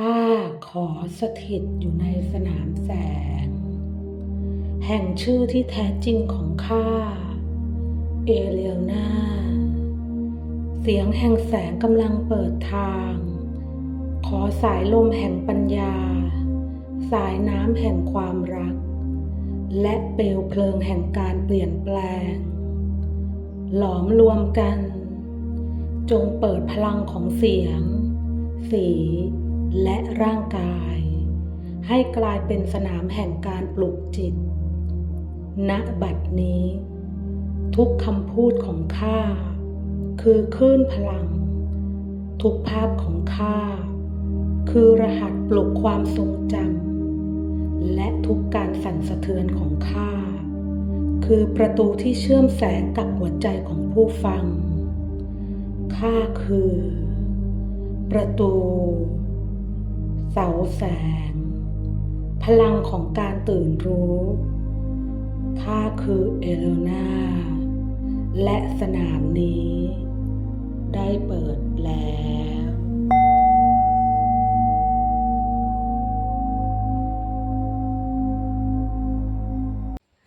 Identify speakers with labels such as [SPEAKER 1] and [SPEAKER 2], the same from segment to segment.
[SPEAKER 1] ข้าขอสถิตอยู่ในสนามแสง แห่งชื่อที่แท้จริงของข้า เอเลียนาเสียงแห่งแสงกำลังเปิดทาง ขอสายลมแห่งปัญญา สายน้ำแห่งความรัก และเปลวเพลิงแห่งการเปลี่ยนแปลง หลอมรวมกัน จงเปิดพลังของเสียง สี และร่างกาย ให้กลายเป็นสนามแห่งการปลุกจิต ณ บัดนี้ ทุกคำพูดของข้า คือคลื่นพลัง ทุกภาพของข้า คือรหัสปลุกความทรงจำและทุกการสั่นสะเทือนของข้า คือประตูที่เชื่อมแสงกับหัวใจของผู้ฟังข้าคือ ประตู เสาแสง พลังของการตื่นรู้ข้าคือเอเลนาและสนามนี้ ได้เปิดแล้ว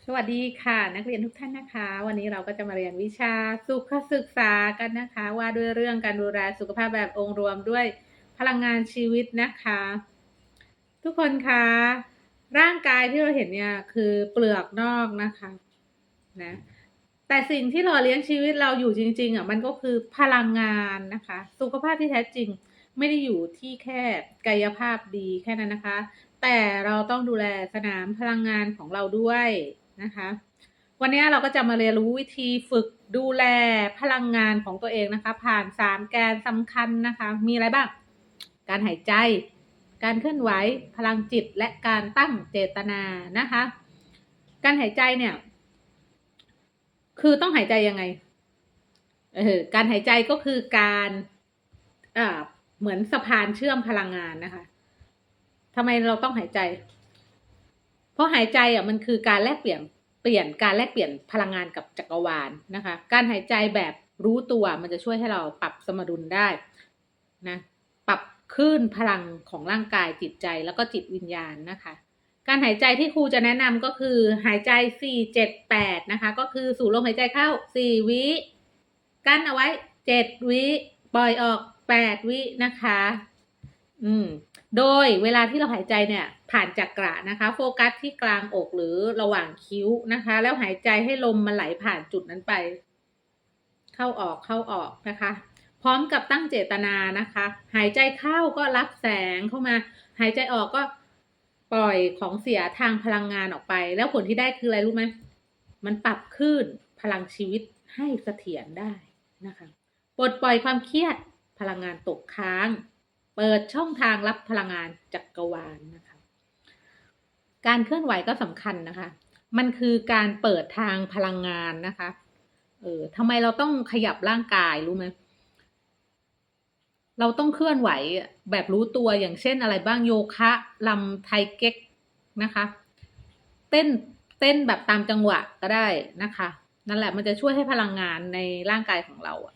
[SPEAKER 2] สวัสดีค่ะนักเรียนทุกท่านนะคะ วันนี้เราก็จะมาเรียนวิชาสุขศึกษากันนะคะ ว่าด้วยเรื่องการดูแลสุขภาพแบบองค์รวมด้วย พลังงานชีวิตนะคะ ทุกคนคะร่างกายที่เราเห็นเนี่ยคือเปลือกนอกนะคะนะแต่สิ่งที่หล่อเลี้ยงชีวิตเราอยู่จริง ๆอะมันก็คือพลังงานนะคะ สุขภาพที่แท้จริงไม่ได้อยู่ที่แค่กายภาพดีแค่นั้นนะคะ แต่เราต้องดูแลสนามพลังงานของเราด้วยนะคะ วันนี้เราก็จะมาเรียนรู้วิธีฝึกดูแลพลังงานของตัวเองนะคะ ผ่านสามแกนสำคัญนะคะ มีอะไรบ้าง การหายใจ การเคลื่อนไหว พลังจิตและการตั้งเจตนานะคะ การหายใจเนี่ย คือต้องหายใจยังไงเออการหายใจก็คือการเอ่าเหมือนสะพานเชื่อมพลังงานนะคะทำไมเราต้องหายใจ เพราะหายใจอะมันคือการแลกเปลี่ยนเปลี่ยนการแลกเปลี่ยนพลังงานกับจักรวาลนะคะ การหายใจแบบรู้ตัวมันจะช่วยให้เราปรับสมดุลได้นะ คลื่นพลังของร่างกายจิตใจแล้วก็จิตวิญญาณนะคะ การหายใจที่ครูจะแนะนำก็คือหายใจ 4 7 8 นะคะ ก็คือสูดลมหายใจเข้า 4 วิกั้นเอาไว้ 7 วิปล่อยออก 8 วินะคะ อืมโดยเวลาที่เราหายใจเนี่ยผ่านจักระนะคะ โฟกัสที่กลางอกหรือระหว่างคิ้วนะคะ แล้วหายใจให้ลมมันไหลผ่านจุดนั้นไป เข้าออกเข้าออกนะคะ พร้อมกับตั้งเจตนานะคะ หายใจเข้าก็รับแสงเข้ามา หายใจออกก็ปล่อยของเสียทางพลังงานออกไป แล้วผลที่ได้คืออะไรรู้ไหมมันปรับคลื่นพลังชีวิตให้เสถียรได้นะคะปลดปล่อยความเครียดพลังงานตกค้าง เปิดช่องทางรับพลังงานจักรวาลนะคะ การเคลื่อนไหวก็สำคัญนะคะ มันคือการเปิดทางพลังงานนะคะ เออทำไมเราต้องขยับร่างกายรู้ไหม เราต้องเคลื่อนไหวแบบรู้ตัวอย่างเช่นอะไรบ้างโยคะลำไทเก๊กนะคะ เต้นเต้นแบบตามจังหวะก็ได้นะคะ นั่นแหละมันจะช่วยให้พลังงานในร่างกายของเราอะ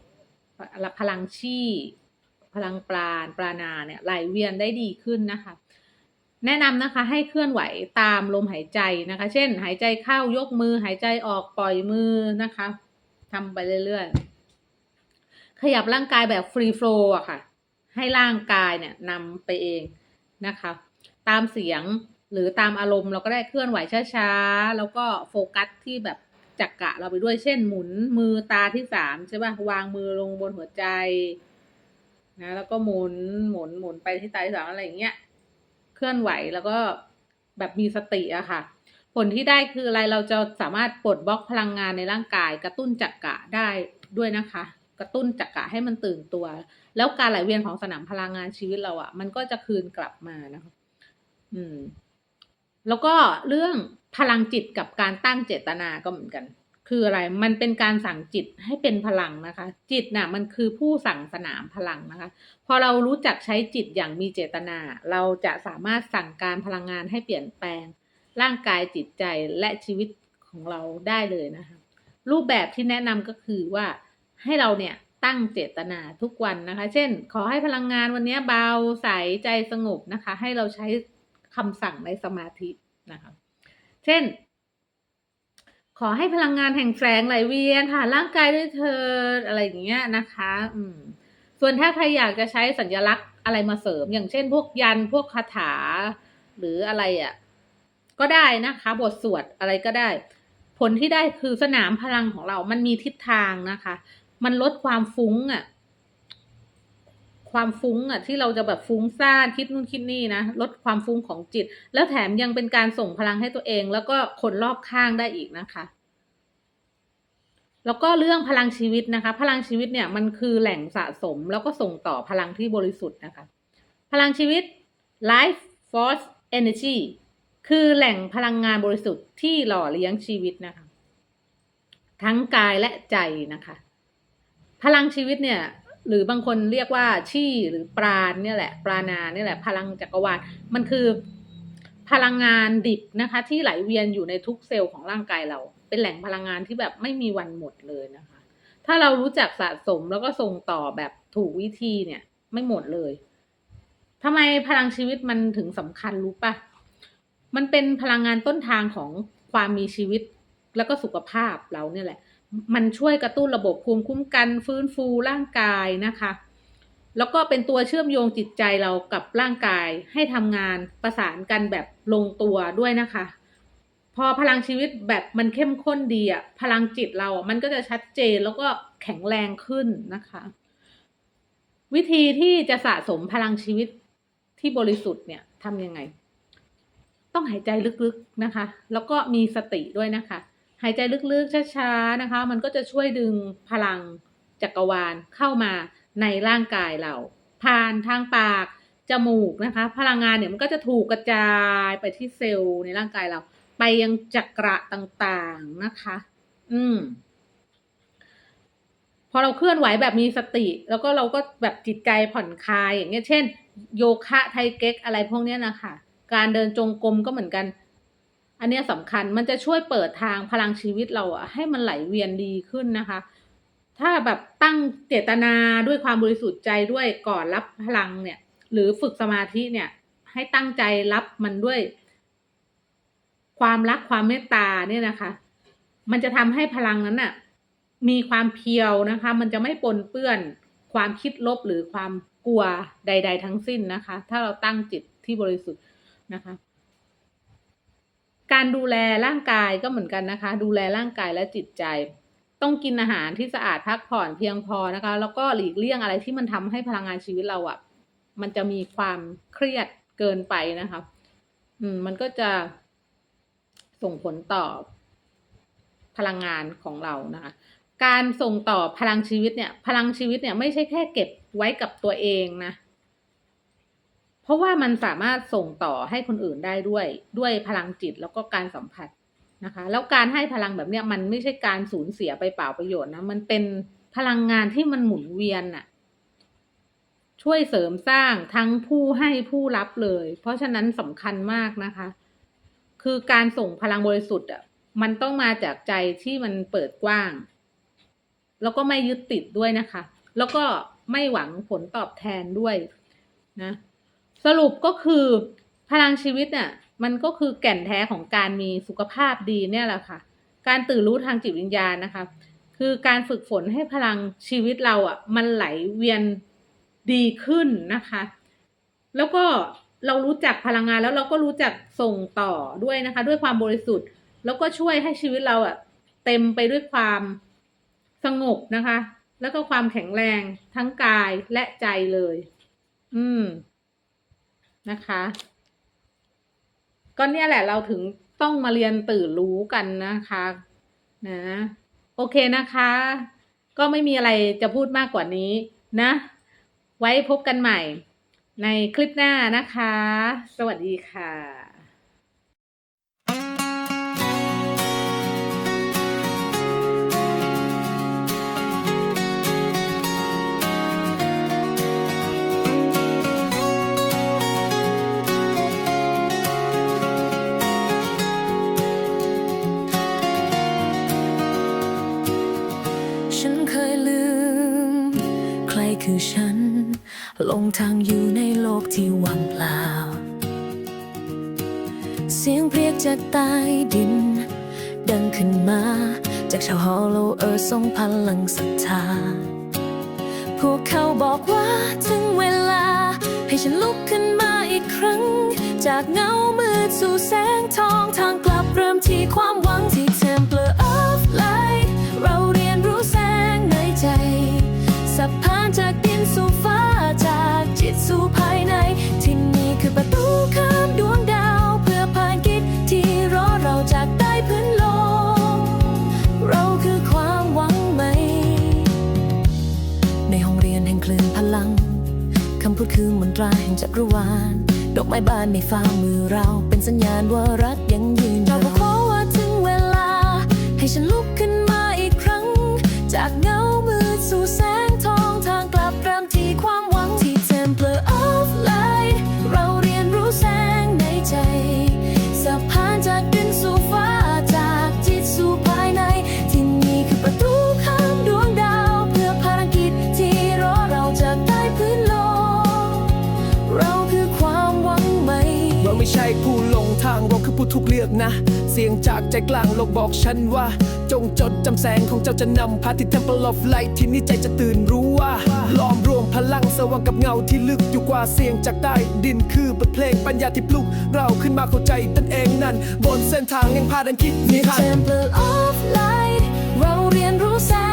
[SPEAKER 2] พลังชีพลังปราณปรานาเนี่ยไหลเวียนได้ดีขึ้นนะคะ แนะนำนะคะให้เคลื่อนไหวตามลมหายใจนะคะ เช่น หายใจเข้ายกมือ หายใจออกปล่อยมือนะคะทำไปเรื่อยๆขยับร่างกายแบบฟรีโฟลว์อะค่ะ ให้ร่างกายเนี่ยนำไปเองนะคะ ตามเสียงหรือตามอารมณ์เราก็ได้เคลื่อนไหวช้าๆ แล้วก็โฟกัสที่แบบจักกะเราไปด้วยเช่นหมุนมือตาที่สามใช่ป่ะวางมือลงบนหัวใจนะแล้วก็หมุนหมุนหมุนไปที่ตาที่สามอะไรอย่างเงี้ยเคลื่อนไหวแล้วก็แบบมีสติอะค่ะ ผลที่ได้คืออะไรเราจะสามารถปลดบล็อกพลังงานในร่างกาย กระตุ้นจักกะได้ด้วยนะคะ กระตุ้นจักกะให้มันตื่นตัว แล้วการไหลเวียนของสนามพลังงานชีวิตเราอะ่ะ มันก็จะคืนกลับมานะคะอืม แล้วก็เรื่องพลังจิตกับการตั้งเจตนาก็เหมือนกัน คืออะไร มันเป็นการสั่งจิตให้เป็นพลังนะคะ จิตน่ะ มันคือผู้สั่งสนามพลังนะคะ พอเรารู้จักใช้จิตอย่างมีเจตนา เราจะสามารถสั่งการพลังงานให้เปลี่ยนแปลง ร่างกายจิตใจและชีวิตของเราได้เลยนะคะ รูปแบบที่แนะนำก็คือว่าให้เราเนี่ย ตั้งเจตนาทุกวันนะคะ เช่น ขอให้พลังงานวันนี้เบาใสใจสงบนะคะ ให้เราใช้คำสั่งในสมาธินะคะ เช่น ขอให้พลังงานแห่งแสงไหลเวียนผ่านร่างกายด้วยเธออะไรอย่างเงี้ยนะคะ อืม ส่วนถ้าใครอยากจะใช้สัญลักษณ์อะไรมาเสริม อย่างเช่น พวกยันพวกคาถา หรืออะไรอะ่ะ ก็ได้นะคะ บทสวดอะไรก็ได้ ผลที่ได้คือสนามพลังของเรา มันมีทิศทางนะคะ มันลดความฟุ้งอะ่ะ ความฟุ้งอะ ที่เราจะแบบฟุ้งซ่านคิดนู่นคิดนี่นะลดความฟุ้งของจิต แล้วแถมยังเป็นการส่งพลังให้ตัวเอง แล้วก็คนรอบข้างได้อีกนะคะ แล้วก็เรื่องพลังชีวิตนะคะ พลังชีวิตเนี่ยมันคือแหล่งสะสม แล้วก็ส่งต่อพลังที่บริสุทธิ์นะคะ พลังชีวิต life force energy คือแหล่งพลังงานบริสุทธิ์ที่หล่อเลี้ยงชีวิตนะคะ ทั้งกายและใจนะคะ พลังชีวิตเนี่ย หรือบางคนเรียกว่าชี่หรือปราณเนี่ยแหละปรานาเนี่ยแหละ พลังจักรวาลมันคือ พลังงานดิบนะคะ ที่ไหลเวียนอยู่ในทุกเซลล์ของร่างกายเรา เป็นแหล่งพลังงานที่แบบไม่มีวันหมดเลยนะคะ ถ้าเรารู้จักสะสมแล้วก็ส่งต่อแบบถูกวิธีเนี่ย ไม่หมดเลยทำไมพลังชีวิตมันถึงสำคัญรู้ปะมันเป็นพลังงานต้นทางของความมีชีวิตแล้วก็สุขภาพเราเนี่ยแหละ มันช่วยกระตุ้นระบบภูมิคุ้มกันฟื้นฟูร่างกายนะคะ แล้วก็เป็นตัวเชื่อมโยงจิตใจเรากับร่างกายให้ทำงานประสานกันแบบลงตัวด้วยนะคะ พอพลังชีวิตแบบมันเข้มข้นดีอะพลังจิตเราอะมันก็จะชัดเจนแล้วก็แข็งแรงขึ้นนะคะ วิธีที่จะสะสมพลังชีวิตที่บริสุทธิ์เนี่ยทำยังไง ต้องหายใจลึกๆนะคะ แล้วก็มีสติด้วยนะคะ หายใจลึกๆช้าๆนะคะ มันก็จะช่วยดึงพลังจักรวาลเข้ามาในร่างกายเรา ผ่านทางปากจมูกนะคะ พลังงานเนี่ยมันก็จะถูกกระจายไปที่เซลล์ในร่างกายเรา ไปยังจักระต่างๆนะคะ อืมพอเราเคลื่อนไหวแบบมีสติ แล้วก็เราก็แบบจิตใจผ่อนคลายอย่างเงี้ย เช่น โยคะไทเก๊กอะไรพวกเนี้ยนะคะ การเดินจงกรมก็เหมือนกัน อันนี้สำคัญมันจะช่วยเปิดทางพลังชีวิตเราอะให้มันไหลเวียนดีขึ้นนะคะ ถ้าแบบตั้งเจตนาด้วยความบริสุทธิ์ใจด้วยก่อนรับพลังเนี่ย หรือฝึกสมาธิเนี่ย ให้ตั้งใจรับมันด้วย ความรักความเมตตาเนี่ยนะคะ มันจะทำให้พลังนั้นน่ะมีความเพียวนะคะ มันจะไม่ปนเปื้อนความคิดลบหรือความกลัวใด ๆ ทั้งสิ้นนะคะ ถ้าเราตั้งจิตที่บริสุทธิ์นะคะ การดูแลร่างกายก็เหมือนกันนะคะ ดูแลร่างกายและจิตใจ ต้องกินอาหารที่สะอาดพักผ่อนเพียงพอนะคะ แล้วก็หลีกเลี่ยงอะไรที่มันทำให้พลังงานชีวิตเราอะ่ะ มันจะมีความเครียดเกินไปนะคะอืมมันก็จะส่งผลต่อพลังงานของเรานะคะ การส่งต่อพลังชีวิตเนี่ย พลังชีวิตเนี่ยไม่ใช่แค่เก็บไว้กับตัวเองนะ ราะว่ามันสามารถส่งต่อให้คนอื่นได้ด้วยด้วยพลังจิตแล้วก็การสัมผัสนะคะ แล้วการให้พลังแบบเนี้ยมันไม่ใช่การสูญเสียไปเปล่าประโยชน์นะมันเป็นพลังงานที่มันหมุนเวียนน่ะช่วยเสริมสร้างทั้งผู้ให้ผู้รับเลย เพราะฉะนั้นสำคัญมากนะคะ คือการส่งพลังบริสุทธิ์อะมันต้องมาจากใจที่มันเปิดกว้าง แล้วก็ไม่ยึดติดด้วยนะคะ แล้วก็ไม่หวังผลตอบแทนด้วยนะ สรุปก็คือพลังชีวิตเนี่ยมันก็คือแก่นแท้ของการมีสุขภาพดีเนี่ยแหละค่ะ การตื่นรู้ทางจิตวิญญาณนะคะ คือการฝึกฝนให้พลังชีวิตเราอะมันไหลเวียนดีขึ้นนะคะ แล้วก็เรารู้จักพลังงานแล้วเราก็รู้จักส่งต่อด้วยนะคะ ด้วยความบริสุทธิ์ แล้วก็ช่วยให้ชีวิตเราอะเต็มไปด้วยความสงบนะคะ แล้วก็ความแข็งแรงทั้งกายและใจเลย อืม นะคะ ก็เนี่ยแหละเราถึงต้องมาเรียนตื่นรู้กันนะคะนะโอเคนะคะ ก็ไม่มีอะไรจะพูดมากกว่านี้นะ ไว้พบกันใหม่ในคลิปหน้านะคะ สวัสดีค่ะ
[SPEAKER 3] ทางอยู่ในโลกที่ว่างเปล่า เสียงเพรียกจากใต้ดิน ดังขึ้นมา จากชาวฮอลโลเออร์ทรงพลังศรัทธา พวกเขาบอกว่าถึงเวลา ให้ฉันลุกขึ้นมาอีกครั้ง จากเงามืดสู่แสงทองทางกลับเริ่มที่ความหวังที่ Templar of Light ตราแห่งจักรวาล ดอกไม้บานในฝ่ามือเราเป็นสัญญาณว่ารักยังยืนยาวเราบอขอว่าถึงเวลา ให้ฉันลุกขึ้น ทางเราคือ
[SPEAKER 4] ผู้ถูกเลือกนะ เสียงจากใจกลางโลกบอกฉันว่า จงจดจำแสงของเจ้าจะนำพาที่ Temple of Light ที่นี่ใจจะตื่นรู้ว่าล้อมรวมพลังสว่างกับเงาที่ลึกอยู่กว่าเสียงจากใต้ดินคือบทเพลงปัญญาที่ปลุก เราขึ้นมาเข้าใจตนเองนั้นบนเส้นทางแห่งพาดันคิดนิทาน
[SPEAKER 3] Temple of Light เราเรียนรู้แสง